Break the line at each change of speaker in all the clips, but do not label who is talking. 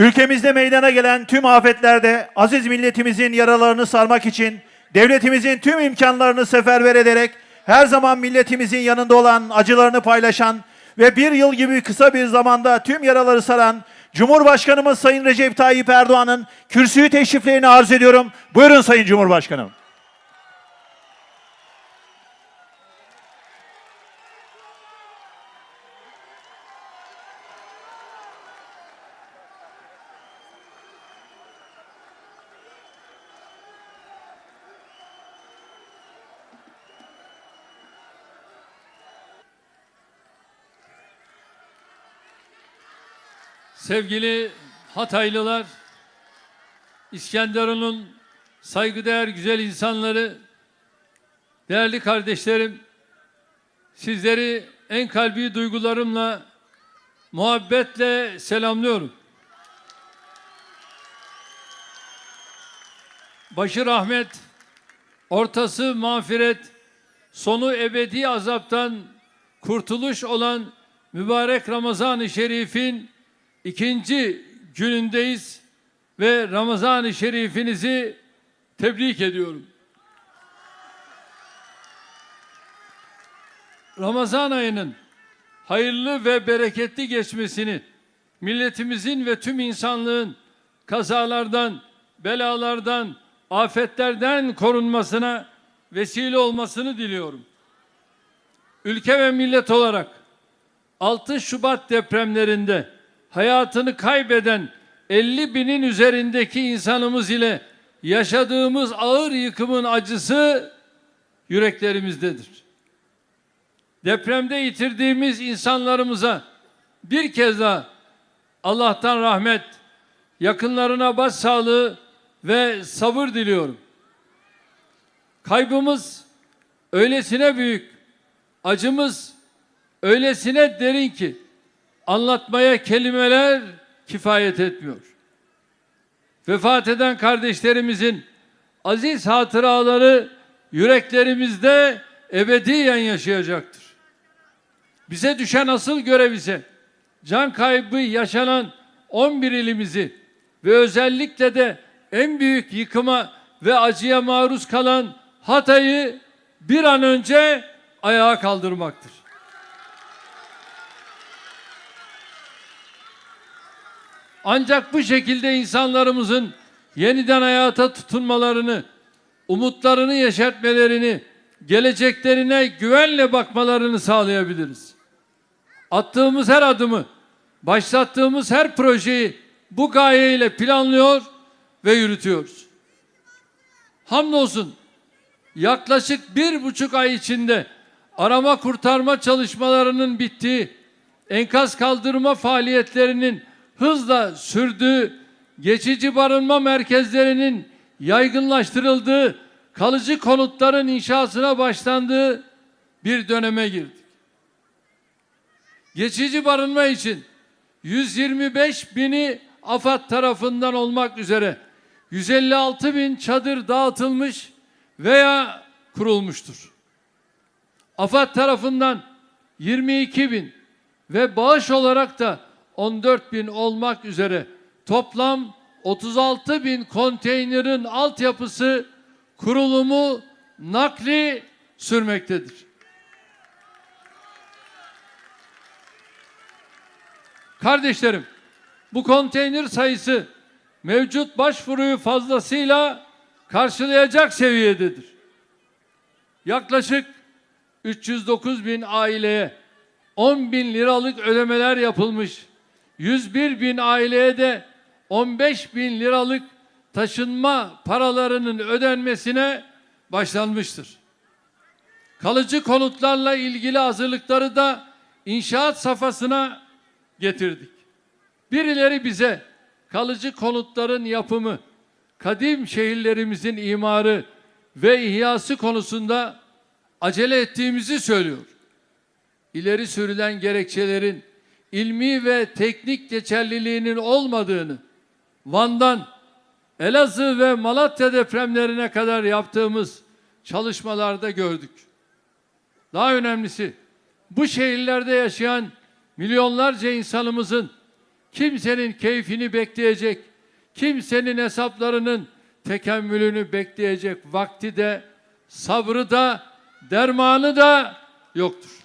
Ülkemizde meydana gelen tüm afetlerde aziz milletimizin yaralarını sarmak için devletimizin tüm imkanlarını seferber ederek her zaman milletimizin yanında olan, acılarını paylaşan ve bir yıl gibi kısa bir zamanda tüm yaraları saran Cumhurbaşkanımız Sayın Recep Tayyip Erdoğan'ın kürsüyü teşriflerini arz ediyorum. Buyurun Sayın Cumhurbaşkanım.
Sevgili Hataylılar, İskenderun'un saygıdeğer güzel insanları, değerli kardeşlerim, sizleri en kalbi duygularımla, muhabbetle selamlıyorum. Başı rahmet, ortası mağfiret, sonu ebedi azaptan kurtuluş olan mübarek Ramazan-ı Şerif'in ikinci günündeyiz ve Ramazan-ı Şerifinizi tebrik ediyorum. Ramazan ayının hayırlı ve bereketli geçmesini milletimizin ve tüm insanlığın kazalardan, belalardan, afetlerden korunmasına vesile olmasını diliyorum. Ülke ve millet olarak 6 Şubat depremlerinde hayatını kaybeden 50 binin üzerindeki insanımız ile yaşadığımız ağır yıkımın acısı yüreklerimizdedir. Depremde yitirdiğimiz insanlarımıza bir kez daha Allah'tan rahmet, yakınlarına başsağlığı ve sabır diliyorum. Kaybımız öylesine büyük, acımız öylesine derin ki anlatmaya kelimeler kifayet etmiyor. Vefat eden kardeşlerimizin aziz hatıraları yüreklerimizde ebediyen yaşayacaktır. Bize düşen asıl görev ise can kaybı yaşanan 11 ilimizi ve özellikle de en büyük yıkıma ve acıya maruz kalan Hatay'ı bir an önce ayağa kaldırmaktır. Ancak bu şekilde insanlarımızın yeniden hayata tutunmalarını, umutlarını yeşertmelerini, geleceklerine güvenle bakmalarını sağlayabiliriz. Attığımız her adımı, başlattığımız her projeyi bu gayeyle planlıyor ve yürütüyoruz. Hamdolsun yaklaşık bir buçuk ay içinde arama kurtarma çalışmalarının bittiği, enkaz kaldırma faaliyetlerinin hızla sürdüğü, geçici barınma merkezlerinin yaygınlaştırıldığı, kalıcı konutların inşasına başlandığı bir döneme girdik. Geçici barınma için 125 bini AFAD tarafından olmak üzere 156 bin çadır dağıtılmış veya kurulmuştur. AFAD tarafından 22 bin ve bağış olarak da 14 bin olmak üzere toplam 36 bin konteynerin altyapısı kurulumu nakli sürmektedir. Kardeşlerim, bu konteyner sayısı mevcut başvuruyu fazlasıyla karşılayacak seviyededir. Yaklaşık 309 bin aileye 10 bin liralık ödemeler yapılmış. 101 bin aileye de 15 bin liralık taşınma paralarının ödenmesine başlanmıştır. Kalıcı konutlarla ilgili hazırlıkları da inşaat safhasına getirdik. Birileri bize kalıcı konutların yapımı, kadim şehirlerimizin imarı ve ihyası konusunda acele ettiğimizi söylüyor. İleri sürülen gerekçelerin ilmi ve teknik geçerliliğinin olmadığını Van'dan Elazığ ve Malatya depremlerine kadar yaptığımız çalışmalarda gördük. Daha önemlisi bu şehirlerde yaşayan milyonlarca insanımızın kimsenin keyfini bekleyecek, kimsenin hesaplarının tekemmülünü bekleyecek vakti de, sabrı da, dermanı da yoktur.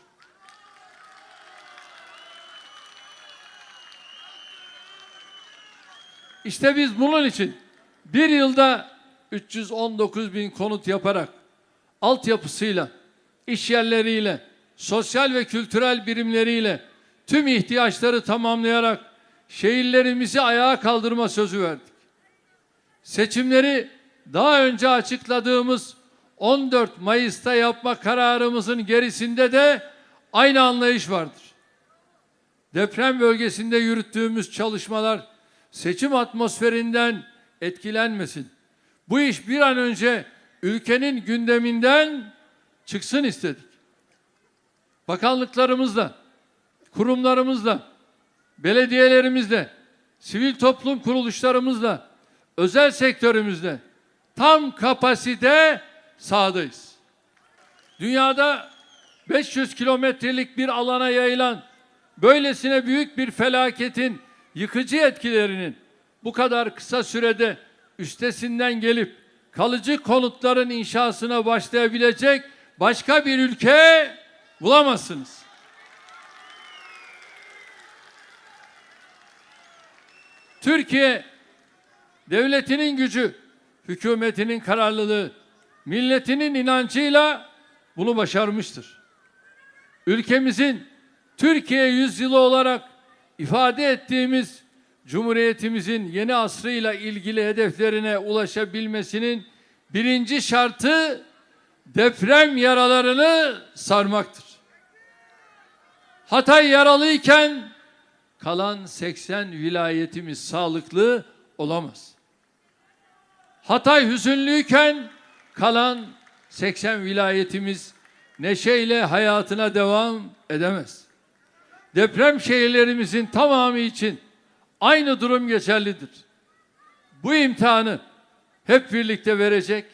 İşte biz bunun için bir yılda 319 bin konut yaparak altyapısıyla, iş yerleriyle, sosyal ve kültürel birimleriyle tüm ihtiyaçları tamamlayarak şehirlerimizi ayağa kaldırma sözü verdik. Seçimleri daha önce açıkladığımız 14 Mayıs'ta yapma kararımızın gerisinde de aynı anlayış vardır. Deprem bölgesinde yürüttüğümüz çalışmalar seçim atmosferinden etkilenmesin. Bu iş bir an önce ülkenin gündeminden çıksın istedik. Bakanlıklarımızla, kurumlarımızla, belediyelerimizle, sivil toplum kuruluşlarımızla, özel sektörümüzle tam kapasite sahadayız. Dünyada 500 kilometrelik bir alana yayılan böylesine büyük bir felaketin yıkıcı etkilerinin bu kadar kısa sürede üstesinden gelip kalıcı konutların inşasına başlayabilecek başka bir ülke bulamazsınız. Türkiye devletinin gücü, hükümetinin kararlılığı, milletinin inancıyla bunu başarmıştır. Ülkemizin Türkiye yüzyılı olarak ifade ettiğimiz Cumhuriyetimizin yeni asrıyla ilgili hedeflerine ulaşabilmesinin birinci şartı deprem yaralarını sarmaktır. Hatay yaralıyken kalan 80 vilayetimiz sağlıklı olamaz. Hatay hüzünlüyken kalan 80 vilayetimiz neşeyle hayatına devam edemez. Deprem şehirlerimizin tamamı için aynı durum geçerlidir. Bu imtihanı hep birlikte verecek,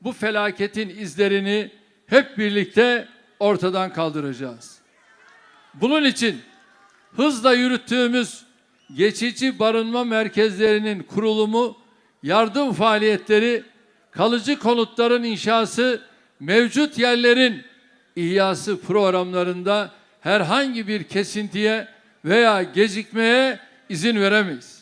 bu felaketin izlerini hep birlikte ortadan kaldıracağız. Bunun için hızla yürüttüğümüz geçici barınma merkezlerinin kurulumu, yardım faaliyetleri, kalıcı konutların inşası, mevcut yerlerin ihyası programlarında herhangi bir kesintiye veya gecikmeye izin veremeyiz.